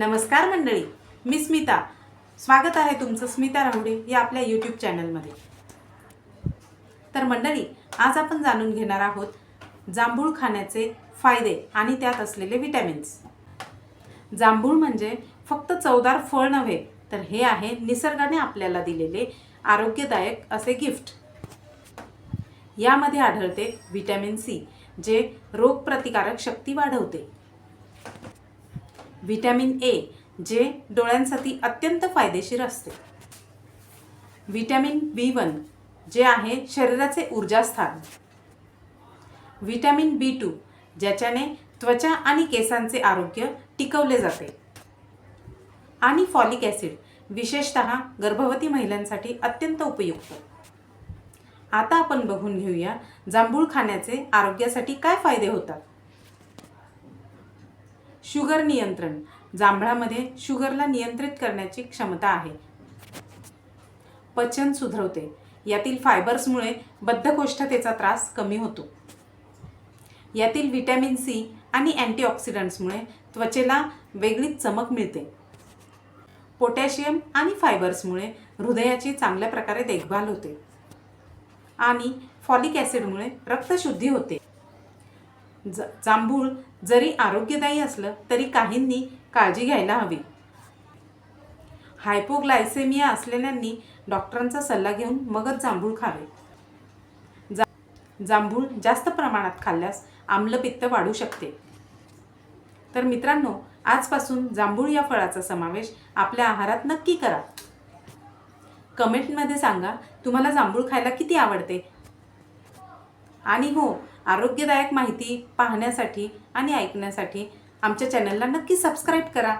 नमस्कार मंडळी मी स्मिता. स्वागत आहे तुमचं स्मिता राहुडे या आपल्या यूट्यूब चॅनलमध्ये तर मंडळी आज आपण जाणून घेणार आहोत जांभूळ खाण्याचे फायदे आणि त्यात असलेले विटॅमिन्स जांभूळ म्हणजे फक्त चवदार फळ नव्हे तर हे आहे निसर्गाने आपल्याला दिलेले आरोग्यदायक असे गिफ्ट यामध्ये आढळते व्हिटॅमिन सी जे रोगप्रतिकारक शक्ती वाढवते. व्हिटॅमिन ए जे डोळ्यांसाठी अत्यंत फायदेशीर असते. व्हिटॅमिन बी वन जे आहे शरीराचे ऊर्जास्थान. व्हिटॅमिन बी टू ज्याच्याने त्वचा आणि केसांचे आरोग्य टिकवले जाते. आणि फॉलिक ॲसिड विशेषत गर्भवती महिलांसाठी अत्यंत उपयुक्त. आता आपण बघून घेऊया जांभूळ खाण्याचे आरोग्यासाठी काय फायदे होतात. शुगर नियंत्रण. जांभळामध्ये शुगरला नियंत्रित करण्याची क्षमता आहे. पचन सुधरवते. यातील फायबर्समुळे बद्धकोष्ठतेचा त्रास कमी होतो. यातील व्हिटॅमिन सी आणि अँटीऑक्सिडंट्समुळे त्वचेला वेगळीच चमक मिळते. पोटॅशियम आणि फायबर्समुळे हृदयाची चांगल्या प्रकारे देखभाल होते. आणि फॉलिक ॲसिडमुळे रक्तशुद्धी होते. ज जांभूळ जरी आरोग्यदायी असलं तरी काहींनी काळजी घ्यायला हवी. हायपोग्लायसेमिया असलेल्यांनी डॉक्टरांचा सल्ला घेऊन मगच जांभूळ खावे. जा जांभूळ जास्त प्रमाणात खाल्ल्यास आम्लपित्त वाढू शकते. तर मित्रांनो आजपासून जांभूळ या फळाचा समावेश आपल्या आहारात नक्की करा. कमेंटमध्ये सांगा तुम्हाला जांभूळ खायला किती आवडते? आणि हो आरोग्यदायक माहिती पाहण्यासाठी आणि ऐकण्यासाठी आमच्या चॅनलला नक्की सबस्क्राईब करा.